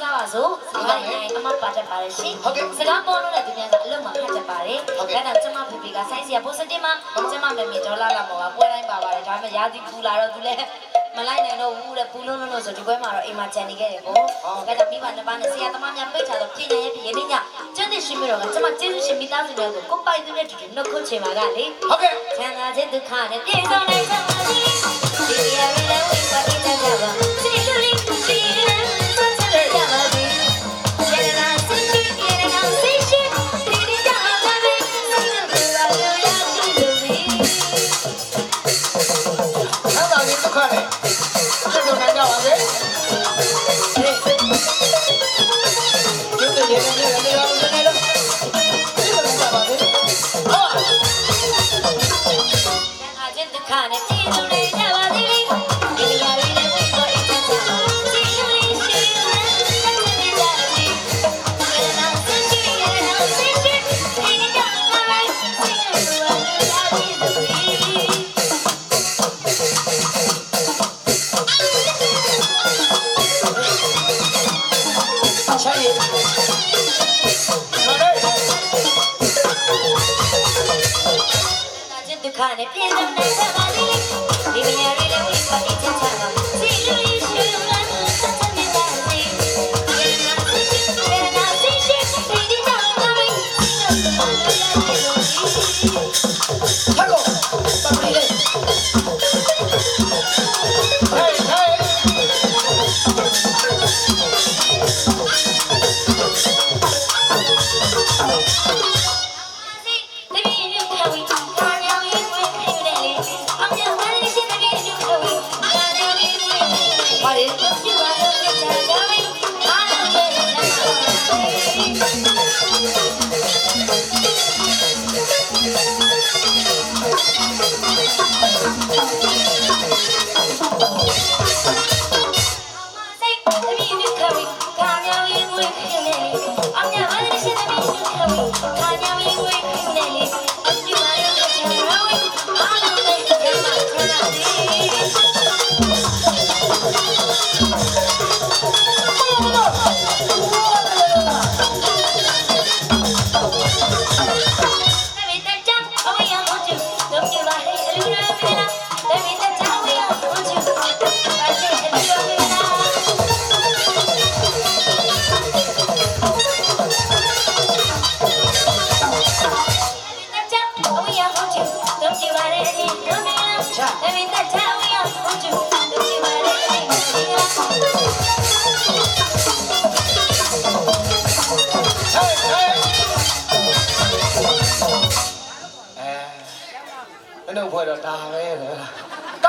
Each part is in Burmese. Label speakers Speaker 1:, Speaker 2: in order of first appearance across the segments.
Speaker 1: စားပါစို့စကားတိုင်းအမပါတတ်ပါတယ်ရှင်
Speaker 2: ဟုတ်ကဲ့
Speaker 1: စကားပေါ်လို့လည်းသူများကအလုံးမှာဖတ်တတ်ပါတယ်
Speaker 2: ဟုတ်ကဲ့
Speaker 1: ဒါကြောင့်ကျမဖေဖေကဆိုင်းစီကပိုစတင်မှာကျမမေမေဒေါ်လာလာမောကပွဲတိုင်းပါပါတယ်ဒါပေမဲ့ရာသီပူလာတော့သူလည်းမလိုက်နိုင်တော့ဘူးတဲ့ပူလုံးလုံးလို့ဆိုဒီပွဲမှာတော့အိမ်မှာကြံနေခဲ့တယ်ပေါ့ဒါကြောင့်မိဘနှစ်ပါးနဲ့ဆရာသမားများပိတ်ချတော့ပြင်ရရဲ့ပြင်နေညကျန်းတဲ့ရှင်မတော်ကကျမကျေးဇူးရှင်မိသားစုများကိုကိုပိုင်သူနဲ့တူတူနှုတ်ခွန်းချင်ပါကလေ
Speaker 2: ဟုတ်ကဲ့
Speaker 1: ချမ်းသာခြင်းဒုက္ခနဲ့ပြည့်စုံနိုင်သမျှဒီရရလေးဝိပါတိတတ်ကြပါ သာခြင်း တ်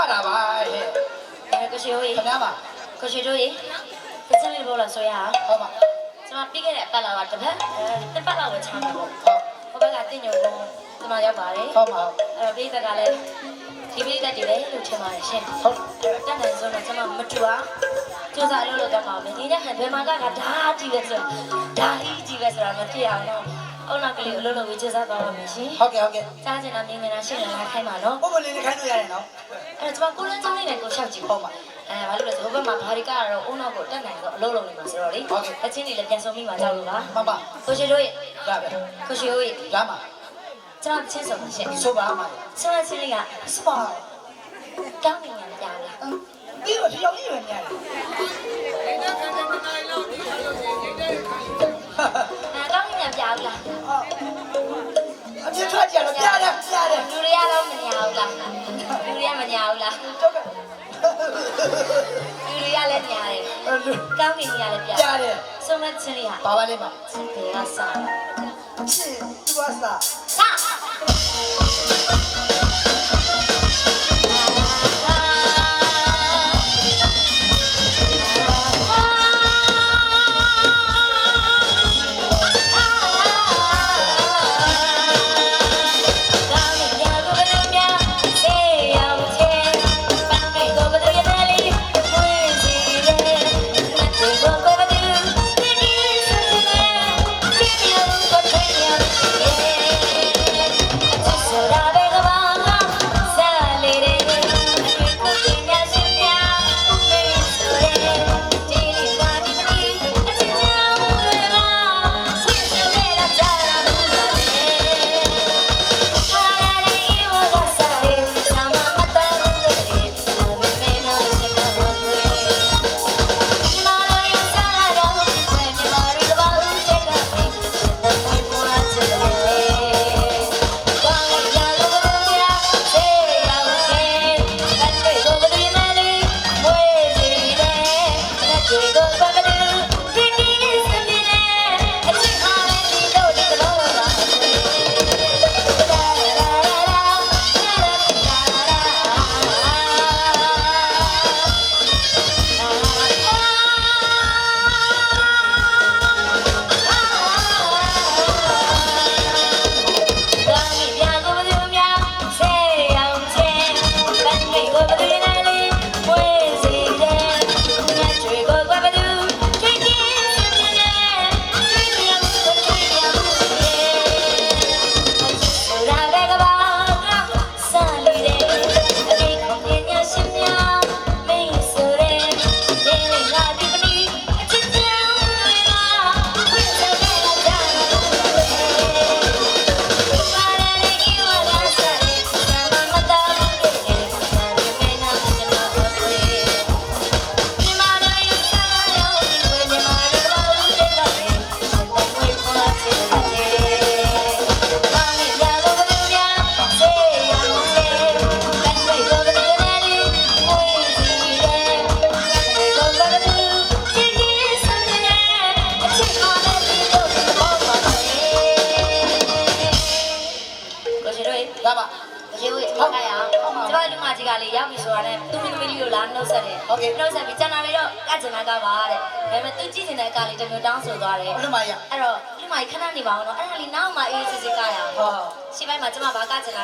Speaker 1: တာပါ
Speaker 2: ဟဲ့
Speaker 1: အဲကိုရှိဟိုရေခင်
Speaker 2: ဗျားပါ
Speaker 1: ကိုရှိတို့ရေတစလေးဘောလာဆိုရအောင်
Speaker 2: ဟုတ်ပါ
Speaker 1: ကျွန်မပြီးခဲ့တဲ့အပတ်လောက်ကတစ်ပတ်အဲတစ်ပတ်လောက်ပဲချမ်းပါပေါ့
Speaker 2: ဟုတ်
Speaker 1: ဟိုဘက်ကတင်ညုံတော့ကျွန်မရောက်ပါတယ်
Speaker 2: ဟုတ်ပါ
Speaker 1: အဲ့တော့ပြည်သက်ကလည်းဒီပြည်သက်တွေလည်းလို့ထင်ပါတယ်ရှင်
Speaker 2: ဟုတ်
Speaker 1: အဲ့တော့တက်နိုင်ဆုံးတော့ကျွန်မမတူအောင်စူးစမ်းလို့လို့တော့ပါမယ်ဒီနေ့ဟန်ဘယ်မှာကကဓာတ်ကြီးပဲဆိုဓာတ်ကြီးပဲဆိုတာမဖြစ်အောင်တော့ အုံနောက်ကလေးအလုပ်လုပ်ပြီးစူးစမ်းသွားပါမယ်ရှင်
Speaker 2: ဟုတ်ကဲ့ဟုတ်ကဲ့
Speaker 1: စားချင်တာမြင်နေတာရှင်းနေတာခိုင်းပါနော်
Speaker 2: ဘုမလေးလေးခိုင်းလို့ရတယ်နော်
Speaker 1: အဲ့တော့ကျွန်မကိုလန်းချောင်းလေးနဲ့ကိုလျှောက်ကြည့်ပေါ့ပါအဲဘာလို့လဲဆိုဟိုဘက်မှာဘာတွေကတော့အုံနောက်ကိုတက်နိုင်တော့အလုပ်လုပ်နေမှာဆိုတော့လေအချင်းတွေလည်းပြန်ဆုံးမိမှာကြောက်လို့ပါ
Speaker 2: မမ
Speaker 1: ကိုရှိတို့ရဲ့
Speaker 2: ရပဲ
Speaker 1: ကိုရှိတို့ရဲ့
Speaker 2: ရမှာ
Speaker 1: ကျွန်တော်ချင်းဆုံးပါရှင်
Speaker 2: ဆိုပါမှာ
Speaker 1: ကျွန်တော်ချင်းလေးက
Speaker 2: စပါ
Speaker 1: တောင်းနေရပြလား
Speaker 2: ဒီလိုပြောင်းနေရတယ်
Speaker 1: အပြ
Speaker 2: စ်ထွက်ကြတော့ပြရတယ်ပြရတယ်
Speaker 1: လူတွေကတော့မညာဘူးလားလူတွေကမညာဘူးလား
Speaker 2: တော့က
Speaker 1: လူတွေကလည်းညာတယ်တောင်းနေရလည်းပြ
Speaker 2: ပြရတယ်
Speaker 1: ဆုံးမချင်းလေးဟာ
Speaker 2: ဘာပါလဲမ
Speaker 1: ချင်းတွေကစား
Speaker 2: ချစ်သူကစား
Speaker 1: စား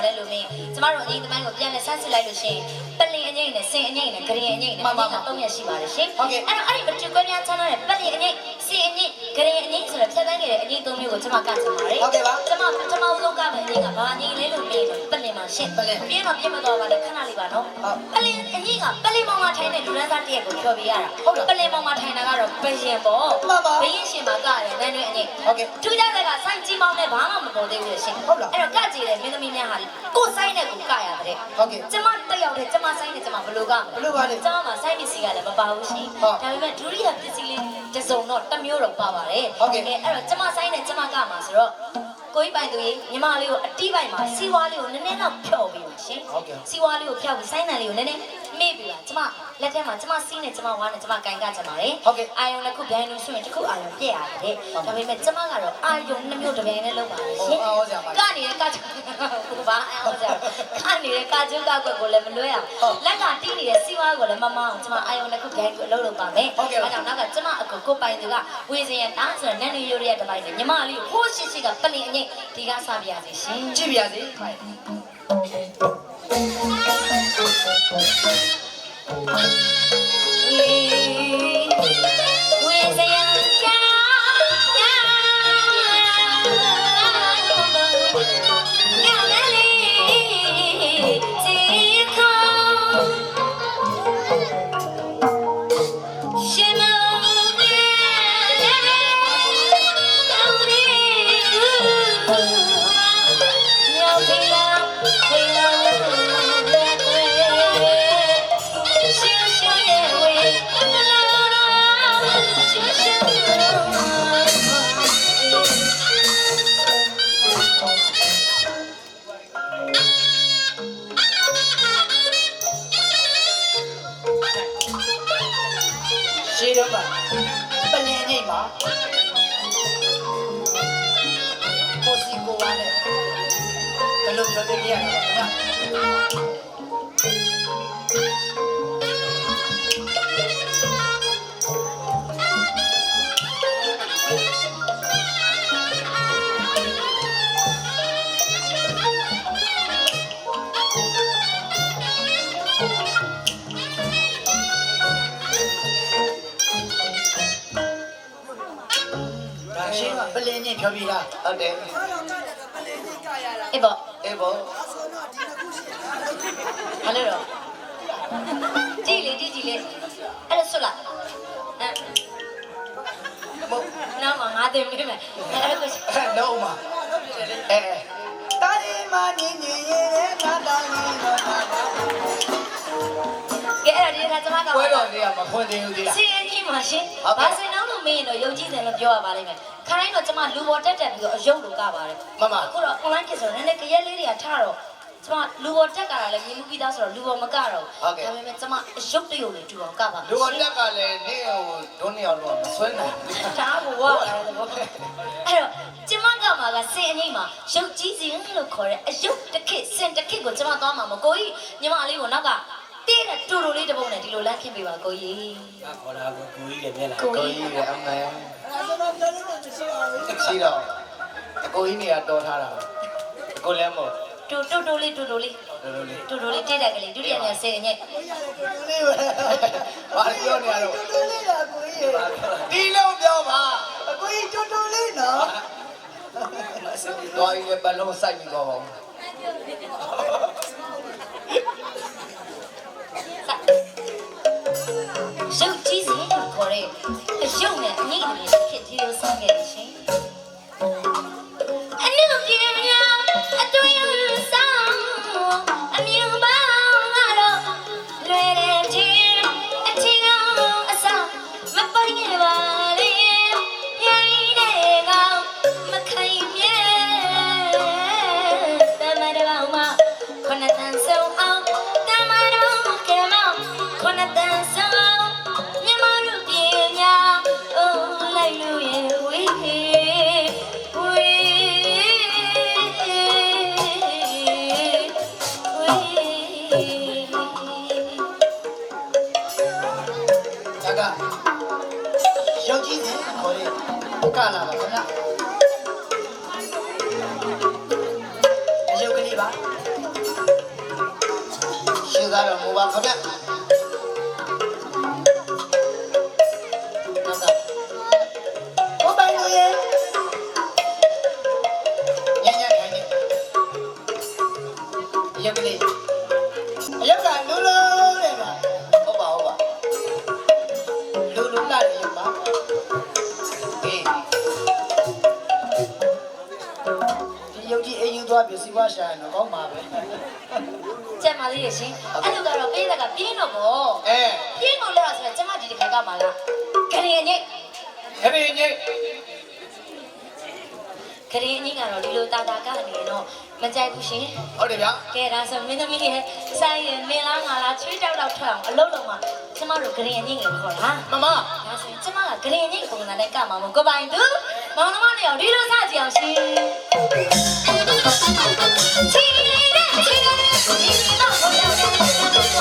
Speaker 1: လာ
Speaker 2: လဲ
Speaker 1: လို့မင်းကျမတို့အငိမ့်တပိုင်းကိုပြန်လဲဆန်းစစ်လိုက်လို့ရှင်ပလင်အငိမ့်နဲ့စင်အငိမ့်နဲ့ဂရင်အငိမ့်နဲ့အငိမ့်က၃ရက်ရှိပါတယ်ရှင်
Speaker 2: ဟုတ်ကဲ့
Speaker 1: အဲ့တော့အဲ့ဒီမတူကွဲများချမ်းသာတဲ့ပလင်အငိမ့်စင်အငိမ့် ဂရင်အငိမ့်ဆိုတော့ဖြတ်တန်းခဲ့တဲ့အငိမ့်၃မျိုးကိုကျမကကျင်ပါတယ်
Speaker 2: ဟုတ်ကဲ့ပါ
Speaker 1: ကျမပထမဆုံးကမယ်အငိမ့်ကဘာအငိမ့်လဲလို့မေးတော့ပလင်မှာရှင်း
Speaker 2: ပလင်
Speaker 1: ပြင်းတော့ပြင်းမတော့ပါနဲ့ခဏလေးပါနော်
Speaker 2: ဟုတ်
Speaker 1: ပလင်အငိမ့်ကပလင်မောင်မှာထိုင်တဲ့လူလန်းသားတရက်ကိုဖြောပြရတာ
Speaker 2: ဟုတ်လား
Speaker 1: ပလင်မောင်မှာထိုင်တာကတော့ဘယင်ပေါ့
Speaker 2: မှန်ပါ
Speaker 1: ဘယင်ရှင်မှာကရတယ်နန်းတွင်အငိမ့်
Speaker 2: ဟုတ်ကဲ့
Speaker 1: ထူးခြားတဲ့ကစိုင်းကြီးမောင်းနဲ့ဘာမှမပေါ်သေးဘူးလေရှင်
Speaker 2: ဟုတ်လား
Speaker 1: အဲ့တော့ကကြည်တဲ့မင်းသမီးများဟာကိုယ်ဆိုင်နဲ့ကိုကရတဲ့
Speaker 2: ဟုတ်ကဲ့
Speaker 1: ကျမတက်ရောက်တဲ့ကျမဆိုင်နဲ့ကျမဘလို့က
Speaker 2: ဘလို့ပါလဲ
Speaker 1: ကျမမှာဆိုင်ပစ္စည်းကလည်းမပါဘူးရှင်
Speaker 2: ဟုတ်
Speaker 1: ဒါပေမဲ့ဒုတိယပစ္စည်းလေး တစ်စုံတော့တစ်မျိုးတော့ပါပါတယ်
Speaker 2: ဟုတ်ကဲ့
Speaker 1: အဲ့တော့ကျမဆိုင်နဲ့ကျမကမှာဆိုတော့ကိုကြီးပိုင်သူကြီးညီမလေးကိုအတီးပိုင်မှာစီဝါလေးကိုနည်းနည်းတော့ဖြော့ပြီးပါရှင်
Speaker 2: ဟုတ်ကဲ့
Speaker 1: စီဝါလေးကိုဖြောက်ပြီးဆိုင်းတန်လေးကိုနည်းနည်း မေ့ပြီးပါကျမလက်ထဲမှာကျမစီးနဲ့ကျမဝါနဲ့ကျမကင်ကကြပါတယ်
Speaker 2: ဟုတ်ကဲ့
Speaker 1: အာယုံတစ်ခုဗျိုင်းလို့ဆိုရင်တစ်ခုအာယုံပြည့်ရတယ်ဒါပေမဲ့ကျမကတော့အာယုံနှစ်မျိုးတစ်ပြိုင်နဲ့လုပ်ပါလေရှင်
Speaker 2: ဟောဆရာမ
Speaker 1: ကနေတဲ့ကကြကိုဘာအောင်ကြကနေတဲ့ကကြုတ်ကောက်ွက်ကိုလည်းမလွဲအောင်
Speaker 2: ဟုတ်
Speaker 1: လက်ကတီးနေတဲ့စီဝါကိုလည်းမမအောင်ကျမအာယုံတစ်ခုဗျိုင်းကိုအလုပ်လုပ်ပါမယ်
Speaker 2: ဟုတ်ကဲ့ပါ
Speaker 1: ဒါကြောင့်နောက်ကကျမအကူကိုပိုင်သူကဝေစင်ရတားဆိုတော့နန်းနေရိုးရတဲ့တစ်ပိုင်းနဲ့ညီမလေးကိုဟိုးရှိရှိကပလင်အငိတ်ဒီကစပြရစီရှင်
Speaker 2: ကြည့်ပြရစီ
Speaker 1: ဝေဝေ
Speaker 2: ဘာ
Speaker 1: စင်နောက်လို့မင်းရင်တော့ယုံကြည်တယ်လို့ပြောရပါလိမ့်မယ်ခါတိုင်းတော့ကျွန်မလူပေါ်တက်တက်ပြီးတော့အယုတ်လို့ကပါတယ်
Speaker 2: မမ
Speaker 1: အခုတော့ online ဖြစ်ဆိုတော့နည်းနည်းကြရက်လေးတွေကထတော့ကျွန်မလူပေါ်တက်ကြတာလည်းမြင်မှုပြီးသားဆိုတော့လူပေါ်မကတော့ဒါပေမဲ့ကျွန်မအယုတ်တရုပ်လေးတူအောင်ကပါ
Speaker 2: လူတော်တက်ကလည်းနေဟိုဒုနေအောင်လို့မဆွဲနိုင်
Speaker 1: ဒါကိုဝါလာတယ်ပေါ့အဲ့တော့ကျမကမှာကစင်အငိမ့်မှာရုပ်ကြီးစီလို့ခေါ်တဲ့အယုတ်တစ်ခစ်စင်တစ်ခစ်ကိုကျမသွားမှာမကိုကြီးညီမလေးကိုနောက်က တေးတဲ့တူတူလေးတစ်ပုံနဲ့ဒီလိုလမ်းခင်းပေးပါကိုကြီး
Speaker 3: ခေါ်တာကိုကိုကြီးလည်းမျက်လာ
Speaker 1: ကို
Speaker 2: ကို
Speaker 1: ကြီး
Speaker 2: ကြီးလည်းအမေရှိတော့အကိုကြီးနေရာတော်ထားတာအကိုလည်းမဟုတ်
Speaker 1: တူတူတူလေးတူတူလေး
Speaker 2: တော်တော်လေး
Speaker 1: တူတူလေးတေးတဲ့ကလေးဒုတိယနဲ့စင်အငိမ့်
Speaker 2: ဘာပြောနေရတော့
Speaker 4: တူတူလေးလားကိုကြီးရေ
Speaker 2: ဒီလုံးပြောပါ
Speaker 4: အကိုကြီးတူတူလေးနော်
Speaker 2: တော်ရင်လည်းဘလုံးစိုက်ပြီးတော့
Speaker 1: တဲ့အယုတ်နဲ့အငိမ့်လေးတစ်ခစ်ဒီလိုဆောင်ခဲ့တယ်ရှင် ကလာ ရဲ့ရှင်အဲ့လိုက
Speaker 2: တော့ပေးတဲ့ကပြင်းတော့
Speaker 1: ဗော
Speaker 2: အဲ
Speaker 1: ပြင်းလို့လို့ဆိုတော့ကျမဒီတစ်ခါကမှလားခရီးညိတ်
Speaker 2: ခရီးကြီး
Speaker 1: ခရီးညိတ်ကတော့ဒီလိုတာတာကနေတော့မကြိုက်ဘူးရှင်
Speaker 2: ဟုတ်တယ်ဗျာ
Speaker 1: ကဲဒါဆိုမင်းသမီးရဲ့ဆိုင်ရင်မင်းလားငါလားချွေးတောက်တောက်ထွက်အောင်အလုပ်လုပ်မှာကျမတို့ခရီးညိတ်ကိုခေါ်တာ
Speaker 2: မမ
Speaker 1: ဒါဆိုရင်ကျမကခရီးညိတ်ပုံစံနဲ့ကမှာမဟုတ်ကိုပိုင်သူမောင်နှမနဲ့ရောဒီလိုစကြည့်အောင်ရှင်ချီလေးတဲ့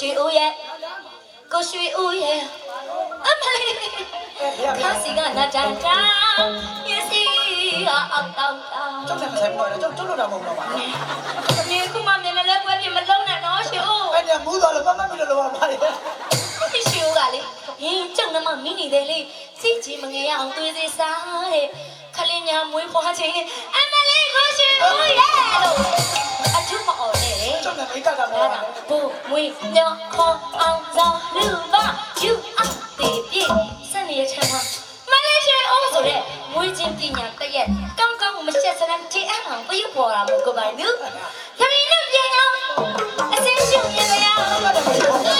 Speaker 1: ရွှေဦးရဲ့ကိုရွှေဦးရဲ့အမလေးခါစီကနာတန်တာရစီအောက်တောက်တာ
Speaker 2: ကျောင်းဆက်မဆိုင်ဘူးတော့ကျောင်းကျောင်းလို့တာမဟုတ်တော့ပါဘူး
Speaker 1: ဒီခုမှမြန်မြန်လဲပွဲပြမလုံးနဲ့နော်ရွှေဦး
Speaker 2: အဲ့ဒါမူးသွားလို့ပတ်ပတ်ပြီးတော့လောပါလေ
Speaker 1: ရွှေဦးကလေဟင်းကျုံနှမမိနေတယ်လေစိတ်ကြီးမငယ်ရအောင်သွေးသေးစားတဲ့ခလေးများမွေးဖွားခြင်းအမလေးကိုရွှေဦးရဲ့လို့အထုမအော် နဲ့လေ
Speaker 2: ကျောင်းနဲ့မိတ်ကက
Speaker 1: လာ
Speaker 2: တော့
Speaker 1: တာဘူမွေညောခေါ်အောင်ဆောင်လူပါယူအပ်တေပြည့်စနေချမ်းမှာမလေးရှိအောင်ဆိုတဲ့မွေချင်းပညာတရက်ကောင်းကောင်းမရှက်စရမ်းကြည်အောင်ပြည့်ပေါ်လာမှုကိုပိုင်သူသမီးတို့ပြန်အောင်အစင်းရှုံရရအော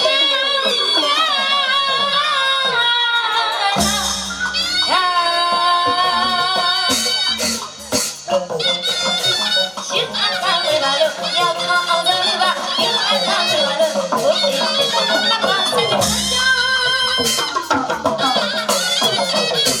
Speaker 1: လို့ဘု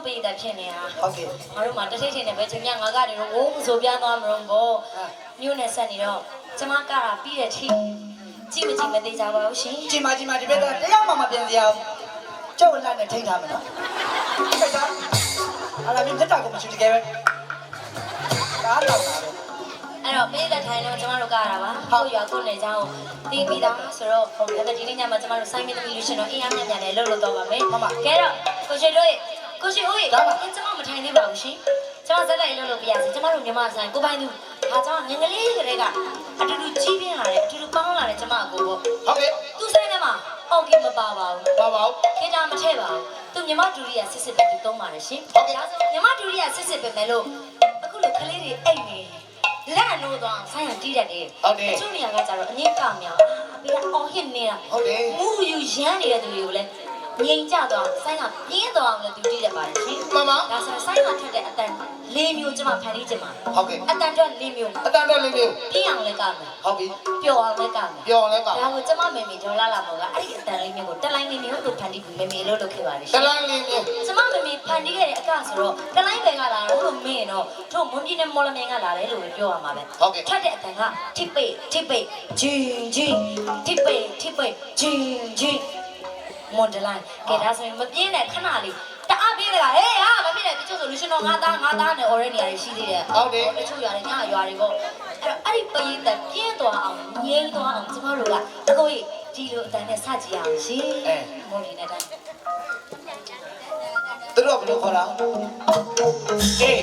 Speaker 2: ညို့ပိတ်တဲ့
Speaker 1: ဖြစ်နေတာ
Speaker 2: ဟုတ်ကဲ့
Speaker 1: ငါတို့မှတစ်ထိတ်ထိတ်နဲ့ပဲချင်းမြငါကနေတော့ဝိုးဆိုပြန်းသွားမလို့ပေါ့ညို့နဲ့ဆက်နေတော့ကျွန်မကတာပြီးတဲ့ထိကြည့်မကြည့်မသေးကြပါဘူးရှင်
Speaker 2: ကြည်မကြည်မဒီဘက်ကတရားမှမပြန်စရာကျောင်းလက်နဲ့ထိန်းထားမယ်နော်ခိုက်တာအဲ့ဒါမြင်တက်တာကိုမရှိတကယ်ပဲဒါတော့တာပဲ
Speaker 1: အဲ့တော့ပိတ်တဲ့ထိုင်တော့ကျွန်မတို့ကရတာပါဟုတ်ရွာကိုနေကြောင်းတီးပြီးသားဆိုတော့ဒါပေမဲ့ဒီနေ့ညမှာကျွန်မတို့စိုင်းမင်းသမီးလူရှင်တော့အင်းအားမြတ်မြတ်နဲ့လှုပ်လှုပ်တော့ပါမယ်ကဲတော့ကိုရှိတို့ရေ ကိုရှိဦးရေကျွန်မမထိုင်သေးပါဘူးရှင်ကျွန်မဇက်လိုက်လှုပ်လှုပ်ပြရစီကျွန်မတို့မြန်မာဆိုင်ကိုပိုင်သူဒါကြောင့်ငငလေးကလေးကအတူတူကြီးပြင်းလာတယ်အတူတူပေါင်းလာတယ်ကျွန်မအကိုပေါ့
Speaker 2: ဟုတ်ကဲ့
Speaker 1: သူဆိုင်ထဲမှာအော်ကင်မပါပါဘူး
Speaker 2: ပါပါဦး
Speaker 1: ခေတာမထည့်ပါဘူးသူမြမဒူရီယာစစ်စစ်ပဲသူသုံးပါတယ်ရှင်
Speaker 2: ဟုတ်ကဲ့
Speaker 1: ဒါဆိုမြမဒူရီယာစစ်စစ်ပဲမယ်လို့အခုလိုကလေးတွေအိတ်နေလက်နိုးသွားဆိုင်ရတီးတတ်တယ်
Speaker 2: ဟုတ်တယ်
Speaker 1: တချို့နေရာကကြတော့အငိမ့်ကမြောင်အာပြီးတော့အော်ဟစ်နေတာ
Speaker 2: ဟုတ်တယ်
Speaker 1: မူယူရမ်းနေတဲ့သူတွေကိုလည်းငြိမ်ကြသွားဆိုင်းကပြင်းသွား အောင်လည်းသူတည်ရပါတယ်ရှင်
Speaker 5: မမ
Speaker 1: ဒါဆိုဆိုင်းကထွက်တဲ့အတန်၄မျိုးကျမဖန်တီးချင်ပါ
Speaker 5: ဟုတ်ကဲ့
Speaker 1: အတန်တော့၄မျိုး
Speaker 5: အတန်တက်လေးလေး
Speaker 1: ပြင်းအောင်လည်းကမယ်
Speaker 5: ဟုတ်ပြီ
Speaker 1: ပျော်အောင်လည်းကမယ်
Speaker 5: ပြောလဲက
Speaker 1: ဒါကိုကျမမေမေဒေါ်လာလာမောကအဲ့ဒီအတန်လေးမျိုးကိုတက်လိုင်းလေးမျိုးကိုဖန်တီးပြီးမေမေလို့လုပ်ခဲ့ပါတယ်
Speaker 5: တ
Speaker 1: ရှင်
Speaker 5: လိုင်းလေးလေး
Speaker 1: ကျမမေမေဖန်တီးခဲ့တဲ့အကဆိုတော့တက်လိုင်းဘယ်ကလာတော့လို့မေးရင်တော့တို့မွန်ပြည်နယ်မော်လမြိုင်ကလာတယ်လို့ပဲပြောရမှာပဲ
Speaker 5: ဟုတ်ကဲ့
Speaker 1: ထက်တဲ့အတန်ကထိပိတ်ထိပိတ်ဂျင်းဂျင်းထိပိတ်ထိပိတ်ဂျင်းဂျင်းမွန်ဒလိုင်းကဲဒါဆိုရင်မပြင်းတဲ့ခဏလေး တအားပြင်းတယ်ကဟေးဟာမပြင်းတဲ့တချို့ဆိုလူရှင်တော်ငါသားငါသားနဲ့ already နေရာရှိသေးတယ်
Speaker 5: ဟုတ်တယ်
Speaker 1: တချို့ရတယ်ညရွာတွေပေါ့အဲ့တော့အဲ့ဒီပရိသတ်ပြင်းသွားအောင်ငြိမ်းသွားအောင်ကျမတို့ကအကိုကြီးဒီလိုအတန်နဲ့စကြည့်ရအောင်ရှင်မွန်ဒီနဲ့တိုင်း
Speaker 5: သူတို့ကဘယ်လိုခေါ်တာအေး
Speaker 1: ရှင်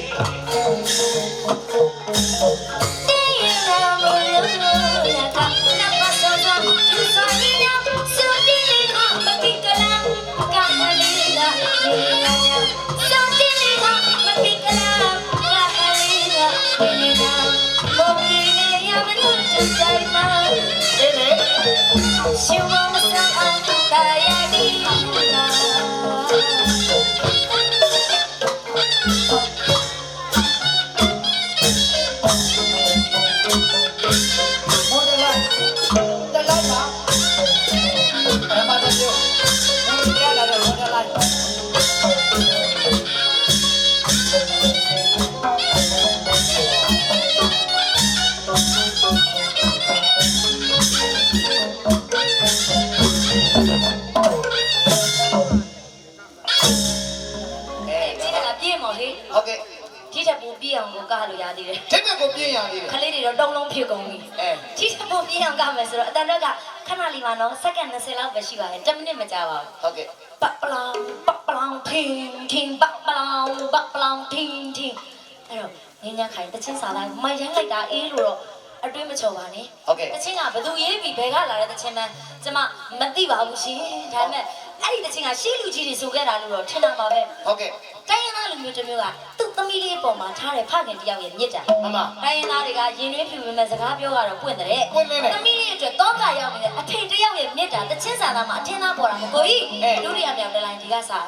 Speaker 2: ပူပြ
Speaker 1: ည့်အောင်ကမယ်ဆိုတော့အတန်တော့ကခဏလေးပါနော်စက္ကန့်20လောက်ပဲရှိပါတယ်10မိနစ်မကြာပါဘူး
Speaker 5: ဟုတ်ကဲ့
Speaker 1: ပပလောင်ပပလောင်ထင်းထင်းပပလောင်ပပလောင်ထင်းထင်းအဲ့တော့ငင်းညခိုင်တချင်းစာလိုက်မိုင်ရိုင်းလိုက်တာအေးလို့တော့အတွင်းမချော်ပါနဲ့
Speaker 5: ဟုတ်ကဲ့
Speaker 1: တချင်းကဘသူရေးပြီးဘယ်ကလာတဲ့တချင်းမှန်းကျမမသိပါဘူးရှင်ဒါပေမဲ့အဲ့ဒီတချင်းကရှေးလူကြီးတွေဆိုခဲ့တာလို့တော့ထင်တာပါပဲ
Speaker 5: ဟုတ်ကဲ့
Speaker 1: တိုင်းရင်းသားလူမျိုးတစ်မျိုးကသူ့သမီးလေးပေါ်မှာထားတဲ့ဖခင်တယောက်ရဲ့မြစ်တာ
Speaker 5: မမ
Speaker 1: တိုင်းရင်းသားတွေကရင်တွင်းဖြူပေမဲ့စကားပြောရတော့ပွင့်တဲ့
Speaker 5: ပွင့်နေတယ်
Speaker 1: သမီးလေးအတွက်တောကရောက်နေတဲ့အဖေတယောက်ရဲ့မြစ်တာတချင်းစာသားမှာအထင်းသားပေါ်တာမကိုကြီး
Speaker 5: အဲ
Speaker 1: ဒုတိယမြောက်တလိုင်းဒီကစား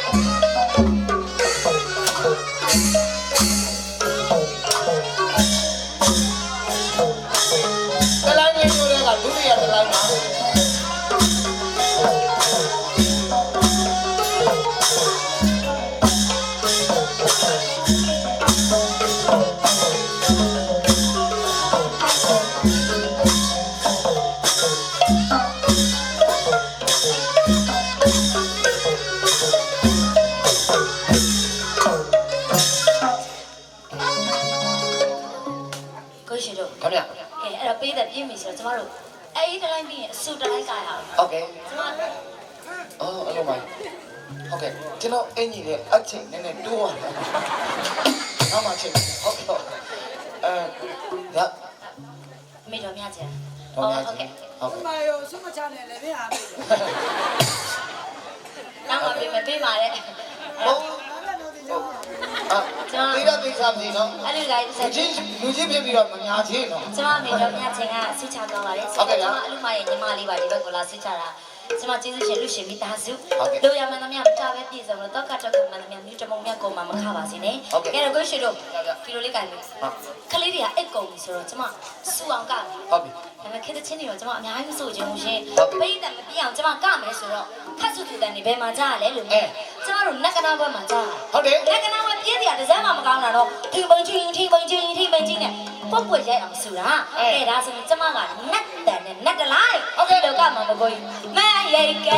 Speaker 1: နောက်မှ
Speaker 5: ချိန်ဟုတ်ကဲ့အဲဒါ
Speaker 1: မေတော်မြချင်
Speaker 5: တော့ည
Speaker 1: ဟုတ်ကဲ့
Speaker 5: ဟုတ်ကဲ့
Speaker 4: မာယောဆုမချနဲ့လည်းမရဘူး
Speaker 1: နောက်မှပေးမယ်ပေးပါလေ
Speaker 5: ဟုတ်
Speaker 4: ဘာလဲတော့ဒီကြောင့်
Speaker 5: အာဒီတော့သိစားပြီနော်
Speaker 1: အဲ့ဒီတိုင်း
Speaker 5: လူ
Speaker 1: ဆက်
Speaker 5: ကြီးလူကြီးဖြစ်ပြီးတော့မညာချင်းနော်
Speaker 1: ကျမမေတော်မြချင်ကဆူချသွားပါလေ
Speaker 5: ဟုတ်ကဲ့ဗျာ
Speaker 1: ကျမအလူမရဲ့ညီမလေးပါဒီဘက်ကိုလာဆူချတာ ကျမကျေးဇူးရှင်လူရှင်မိသားစု
Speaker 5: ဟုတ်ကဲ့
Speaker 1: တို့ရမှန်သမျှမကြပဲပြည့်စုံလို့တော့ကတ်တော့ကမှန်သမျှမြူတမုံမြတ်ကုန်မှာမခပါစေနဲ့
Speaker 5: ဟုတ်ကဲ့
Speaker 1: ကဲတော့ကိုရှိတို့
Speaker 5: ဟုတ်ကဲ့
Speaker 1: ဒီလိုလေးကြိုင်ပြီ
Speaker 5: ဟုတ်
Speaker 1: ခလေးတွေကအိတ်ကုန်ပြီဆိုတော့ကျမစူအောင်ကမယ်
Speaker 5: ဟုတ်ပြီ
Speaker 1: ဒါပေမဲ့ခေတ္တချင်းတွေတော့ကျွန်မအများကြီးမဆိုချင်ဘူးရှင်
Speaker 5: ဟုတ်ကဲ့
Speaker 1: ပိဋကမပြအောင်ကျွန်မကမယ်ဆိုတော့ခတ်စုသူတန်နေဘယ်မှာကြားရလဲလို့
Speaker 5: အဲ
Speaker 1: ကျွန်တော်တို့နက်ကနာဘွဲမှာကြား
Speaker 5: ဟုတ်တယ်
Speaker 1: နက်ကနာဘွဲပြည့်စရာတစ်စမ်းမှမကောင်းတာတော့ထီပိန်ချင်းထီပိန်ချင်းထီပိန်ချင်းနဲ့ပုတ်ပွက်ရိုက်အောင်ဆူတာအဲ့ဒါဆိုရင်ကျွန်မကနက်တန်နဲ့နက်တလိုက်ဟုတ်ကဲ့တော့ကမှာမကိုကြီးမ ရိ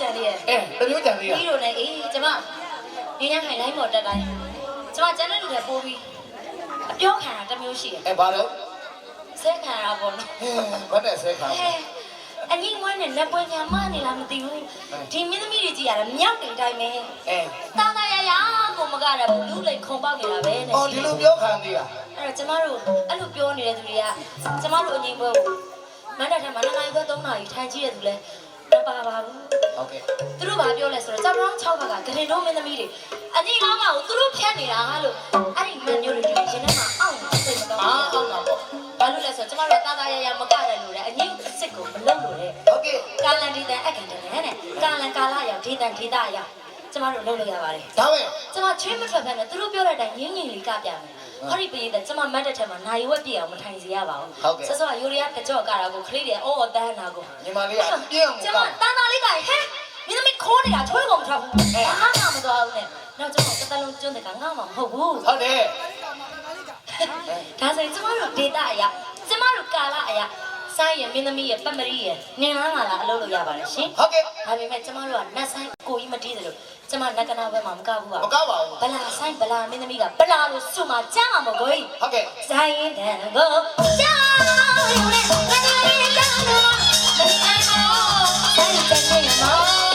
Speaker 1: မျိုးကြံ
Speaker 5: သေး
Speaker 1: ရဲ့
Speaker 5: အဲတမျိုးကြံသေးရ
Speaker 1: ပြီးတော့လည်းအေးကျမနေရခိုင်တိုင်းပေါ်တက်တိုင်းကျမကျန်တဲ့လူတွေပိုးပြီးအပြောခံတာတစ်မျိုးရှိတယ်
Speaker 5: အဲဘာလို့
Speaker 1: ဆဲခံတာပေါ့နော်
Speaker 5: ဟဲဘာနဲ့ဆဲခါ
Speaker 1: ဟဲအငိမ့်ဝဲနဲ့လက်ပွင့်ညာမနေလားမသိဘူးဒီမင်းသမီးတွေကြည့်ရတာမြောက်တင်တိုင်းပဲ
Speaker 5: အဲ
Speaker 1: တာတာရရကိုမကတော့လူလိန်ခုံပေါက်နေတာပဲနဲ့
Speaker 5: အော်ဒီလိုပြောခံသေးတာ
Speaker 1: အဲ့တော့ကျမတို့အဲ့လိုပြောနေတဲ့သူတွေကကျမတို့အငိမ့်ပွဲကိုမန္တထမှာနှစ်နာရီခွဲသုံးနာရီထိုင်ကြည့်တဲ့သူလဲ မပါပါဘူး
Speaker 5: ဟုတ်ကဲ့
Speaker 1: သူတို့ဘာပြောလဲဆိုတော့ကြောင်တောင်း6ဘက်ကဂရင်တို့မင်းသမီးတွေအငိမ့်လောင်းကကိုသူတို့ဖြတ်နေတာလို့အဲ့ဒီမန်မျိုးတွေရင်ထဲမှာအောင့်စိတ်မကောင်း
Speaker 5: အာ
Speaker 1: ဘူး
Speaker 5: အောင်တာပေါ့
Speaker 1: ဘာလို့လဲဆိုတော့ကျမတို့တာတာရရမကတယ်လို့လေအငိမ့်အစ်စ်ကိုမလုပ်လို့လေ
Speaker 5: ဟုတ်ကဲ့
Speaker 1: ကာလန်ဒီတန်အကန်တယ်နဲ့ကာလန်ကာလာရောက်ဒေတန်ဒေတာရောက်ကျမတို့လုပ်လို့ရပါတယ်
Speaker 5: ဒါပဲ
Speaker 1: ကျမချင်းမထွက်ဖက်နဲ့သူတို့ပြောတဲ့အတိုင်းငင်းငင်းလေးကပြမယ် ဟောဒီပြည်တဲ့ကျမမတ်တဲ့ထက်မှာနိုင်ဝက်ပြည့်အောင်မထိုင်စေရပါဘူးဆက်စောယူရီးယားတကြော့ကတာကိုခလေးတွေအော်အော်တန်းနာကို
Speaker 5: ညီမလေးကပြင်းအောင်
Speaker 1: ကျမ
Speaker 5: ကောက်
Speaker 1: တန်းသားလေးကဟဲ့မင်းသမီးခိုးနေတာချွေးကုန်မထွက်ဘူးဘာမှမသွားဘူးနဲ့နောက်ကျမတစ်တလုံးကျွန်းတဲ့ကငါမှမဟုတ်ဘူး
Speaker 5: ဟုတ်တယ်
Speaker 1: ဒါဆိုရင်ကျမတို့ဒေတာအရာကျမတို့ကာလအရာဆိုင်ရမင်းသမီးရပတ်မရီရနင်လားငါလားအလုပ်လုပ်ရပါတယ်ရှင်
Speaker 5: ဟုတ်ကဲ့
Speaker 1: ဒါပေမဲ့ကျမတို့ကနတ်ဆိုင်ကိုကြီးမတီးတယ်လို့ ကျမနတ်ကနာဘက်မှာမကဘူးပါ
Speaker 5: မကောက်ပါဘူး
Speaker 1: ဗလာဆိုင်ဗလာမင်းသမီးကဗလာလို့စုမှာကြားမှာမကိုကြီး
Speaker 5: ဟုတ်ကဲ့
Speaker 1: ဆိုင်ရင်တန်ကိုကြားရုံနဲ့ငါလည်းကြားတော့မဆိုင်မောဆိုင်တဲ့နေ
Speaker 5: မော